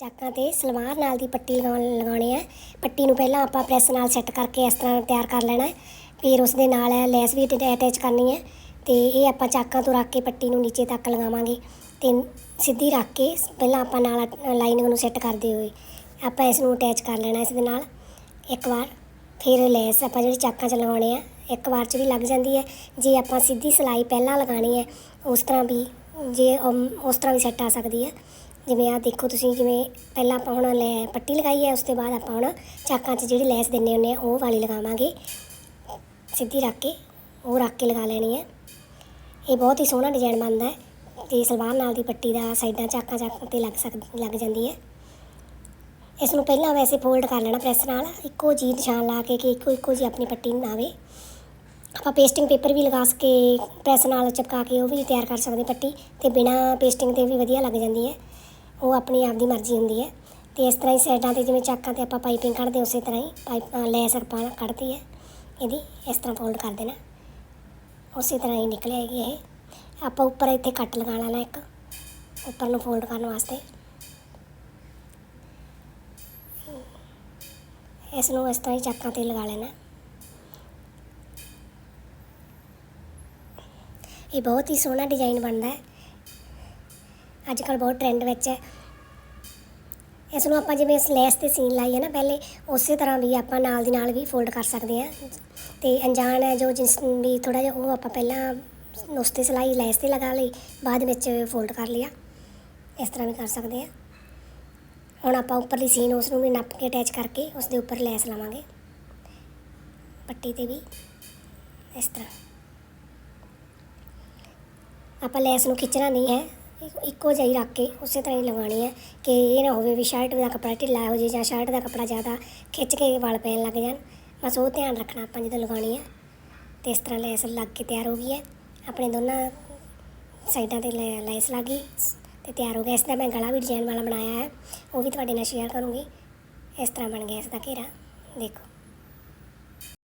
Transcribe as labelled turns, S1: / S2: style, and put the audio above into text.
S1: ਚਾਕਾਂ ਤੇ ਸਲਵਾਰ ਨਾਲ ਦੀ ਪੱਟੀ ਲਗਾਉਣ ਲਗਾਉਣੀ ਹੈ। ਪੱਟੀ ਨੂੰ ਪਹਿਲਾਂ ਆਪਾਂ ਪ੍ਰੈਸ ਨਾਲ ਸੈੱਟ ਕਰਕੇ ਇਸ ਤਰ੍ਹਾਂ ਤਿਆਰ ਕਰ ਲੈਣਾ ਫਿਰ ਉਸ ਦੇ ਨਾਲ ਲੈਸ ਵੀ ਅਟੈਚ ਕਰਨੀ ਹੈ ਤੇ ਇਹ ਆਪਾਂ ਚਾਕਾਂ ਤੋਂ ਰੱਖ ਕੇ ਪੱਟੀ ਨੂੰ ਨੀਚੇ ਤੱਕ ਲਗਾਵਾਂਗੇ ਤੇ ਸਿੱਧੀ ਰੱਖ ਕੇ ਪਹਿਲਾਂ ਆਪਾਂ ਨਾਲ ਲਾਈਨਿੰਗ ਨੂੰ ਸੈੱਟ ਕਰਦੇ ਹੋਏ ਆਪਾਂ ਇਸ ਨੂੰ ਅਟੈਚ ਕਰ ਲੈਣਾ ਇਸ ਦੇ ਨਾਲ। ਇੱਕ ਵਾਰ ਫਿਰ ਲੈਸ ਆਪਾਂ ਜਿਹੜੀ ਚਾਕਾਂ 'ਚ ਲਗਾਉਣੇ ਆ, ਇੱਕ ਵਾਰ 'ਚ ਵੀ ਲੱਗ ਜਾਂਦੀ ਹੈ। ਜੇ ਆਪਾਂ ਸਿੱਧੀ ਸਿਲਾਈ ਪਹਿਲਾਂ ਲਗਾਣੀ ਹੈ, ਉਸ ਤਰ੍ਹਾਂ ਵੀ ਜੇ ਉਸ ਤਰ੍ਹਾਂ ਵੀ ਸੈੱਟ ਆ ਸਕਦੀ ਹੈ। ਜਿਵੇਂ ਆ ਦੇਖੋ ਤੁਸੀਂ ਜਿਵੇਂ ਪਹਿਲਾਂ ਆਪਾਂ ਹੁਣ ਲੈ ਪੱਟੀ ਲਗਾਈ ਹੈ, ਉਸ ਤੋਂ ਬਾਅਦ ਆਪਾਂ ਹੁਣ ਚਾਕਾਂ 'ਚ ਜਿਹੜੀ ਲੈਸ ਦਿੰਨੇ ਹੁੰਦੇ ਆ, ਉਹ ਵਾਲੀ ਲਗਾਵਾਂਗੇ। ਸਿੱਧੀ ਰੱਖ ਕੇ, ਉਹ ਰੱਖ ਕੇ ਲਗਾ ਲੈਣੀ ਹੈ। ਇਹ ਬਹੁਤ ਹੀ ਸੋਹਣਾ ਡਿਜ਼ਾਈਨ ਬਣਦਾ ਹੈ ਤੇ ਸਲਵਾਰ ਨਾਲ ਦੀ ਪੱਟੀ ਦਾ ਸਾਈਡਾਂ ਚਾਕਾਂ ਚਾਕਾਂ ਤੇ ਲੱਗ ਸਕ, ਲੱਗ ਜਾਂਦੀ ਹੈ। ਇਸ ਨੂੰ ਪਹਿਲਾਂ ਵੈਸੇ ਫੋਲਡ ਕਰ ਲੈਣਾ ਪ੍ਰੈਸ ਨਾਲ, ਇੱਕੋ ਜੀ ਨਿਸ਼ਾਨ ਲਾ ਕੇ ਕਿ ਇੱਕੋ ਇੱਕੋ ਜੀ ਆਪਣੀ ਪੱਟੀ ਨਾ ਆਵੇ। ਆਪਾਂ ਪੇਸਟਿੰਗ ਪੇਪਰ ਵੀ ਲਗਾ ਸਕੇ ਪ੍ਰੈਸ ਨਾਲ ਚਿਪਕਾ ਕੇ ਉਹ ਵੀ ਤਿਆਰ ਕਰ ਸਕਦੇ ਪੱਟੀ ਤੇ ਬਿਨਾ ਪੇਸਟਿੰਗ ਤੇ ਵੀ ਵਧੀਆ ਲੱਗ ਜਾਂਦੀ ਹੈ। ਉਹ ਆਪਣੀ ਆਪ ਦੀ ਮਰਜ਼ੀ ਹੁੰਦੀ ਹੈ ਤੇ ਇਸ ਤਰ੍ਹਾਂ ਹੀ ਸਾਈਡਾਂ ਤੇ ਜਿਵੇਂ ਚਾਕਾਂ ਤੇ ਆਪਾਂ ਪਾਈਪਿੰਗ ਕੱਢਦੇ ਉਸੇ ਤਰ੍ਹਾਂ ਹੀ ਪਾਈਪ ਲੈਸ ਆਪਾਂ ਕੱਢਦੀ ਹੈ। ਇਹਦੀ ਇਸ ਤਰ੍ਹਾਂ ਫੋਲਡ ਕਰ ਦੇਣਾ। ਉਸੇ ਤਰ੍ਹਾਂ ਹੀ ਨਿਕਲ ਆਏਗੀ ਇਹ। ਆਪਾਂ ਉੱਪਰ ਇੱਥੇ ਕੱਟ ਲਗਾ ਲੈਣਾ ਇੱਕ, ਉੱਪਰ ਨੂੰ ਫੋਲਡ ਕਰਨ ਵਾਸਤੇ। ਇਸ ਨੂੰ ਇਸ ਤਰ੍ਹਾਂ ਹੀ ਚਾਕਾਂ ਤੇ ਲਗਾ ਲੈਣਾ। ਇਹ ਬਹੁਤ ਹੀ ਸੋਹਣਾ ਡਿਜ਼ਾਈਨ ਬਣਦਾ ਹੈ। ਅੱਜ ਕੱਲ ਬਹੁਤ ਟ੍ਰੈਂਡ ਵਿੱਚ ਹੈ। ਇਸ ਨੂੰ ਆਪਾਂ ਜਿਵੇਂ ਸਲੈਸ ਤੇ ਸੀਨ ਲਾਈ ਹੈ ਨਾ, ਪਹਿਲੇ ਉਸੇ ਤਰ੍ਹਾਂ ਵੀ ਆਪਾਂ ਨਾਲ ਦੀ ਨਾਲ ਵੀ ਫੋਲਡ ਕਰ ਸਕਦੇ ਹਾਂ। ਤੇ ਅਣਜਾਣ ਹੈ ਜੋ ਜਿਸ ਵੀ ਥੋੜਾ ਜਿਹਾ ਉਹ ਆਪਾਂ ਪਹਿਲਾਂ ਉਸ ਤੇ ਸਿਲਾਈ, ਲੈਸ ਤੇ ਲਗਾ ਲਈ, ਬਾਅਦ ਵਿੱਚ ਫੋਲਡ ਕਰ ਲਿਆ। ਇਸ ਤਰ੍ਹਾਂ ਵੀ ਕਰ ਸਕਦੇ ਹਾਂ। ਹੁਣ ਆਪਾਂ ਉੱਪਰਲੀ ਸੀਨ ਉਸ ਨੂੰ ਵੀ ਨੱਪ ਕੇ ਅਟੈਚ ਕਰਕੇ ਉਸ ਦੇ ਉੱਪਰ ਲੈਸ ਲਾਵਾਂਗੇ। ਪੱਟੀ ਤੇ ਵੀ, ਇਸ ਤਰ੍ਹਾਂ। ਆਪਾਂ ਲੈਸ ਨੂੰ ਖਿੱਚਣਾ ਨਹੀਂ ਹੈ। ਇੱਕੋ- ਇੱਕੋ ਜਿਹੀ ਰੱਖ ਕੇ ਉਸੇ ਤਰ੍ਹਾਂ ਹੀ ਲਵਾਉਣੀ ਹੈ ਕਿ ਇਹ ਨਾ ਹੋਵੇ ਵੀ ਸ਼ਰਟ ਦਾ ਕੱਪੜਾ ਢਿੱਲਾ ਹੋ ਜੇ ਜਾਂ ਸ਼ਰਟ ਦਾ ਕੱਪੜਾ ਜ਼ਿਆਦਾ ਖਿੱਚ ਕੇ ਵਾਲ ਪੈਣ ਲੱਗ ਜਾਣ। ਬਸ ਉਹ ਧਿਆਨ ਰੱਖਣਾ ਆਪਾਂ ਜਦੋਂ ਲਗਾਉਣੀ ਹੈ। ਤੇ ਇਸ ਤਰ੍ਹਾਂ ਲੈਸ ਲੱਗ ਕੇ ਤਿਆਰ ਹੋ ਗਈ ਹੈ। ਆਪਣੇ ਦੋਨਾਂ ਸਾਈਡਾਂ ਤੇ ਲੈ- ਲੈਸ ਲੱਗ ਗਈ ਤੇ ਤਿਆਰ ਹੋ ਗਿਆ। ਇਸ ਦਾ ਮੈਂ ਗਲਾ ਵੀ ਡਿਜ਼ਾਈਨ ਵਾਲਾ ਬਣਾਇਆ ਹੈ। ਉਹ ਵੀ ਤੁਹਾਡੇ ਨਾਲ ਸ਼ੇਅਰ ਕਰੂੰਗੀ। ਇਸ ਤਰ੍ਹਾਂ ਬਣ ਗਿਆ ਇਸ ਦਾ ਘੇਰਾ। ਦੇਖੋ।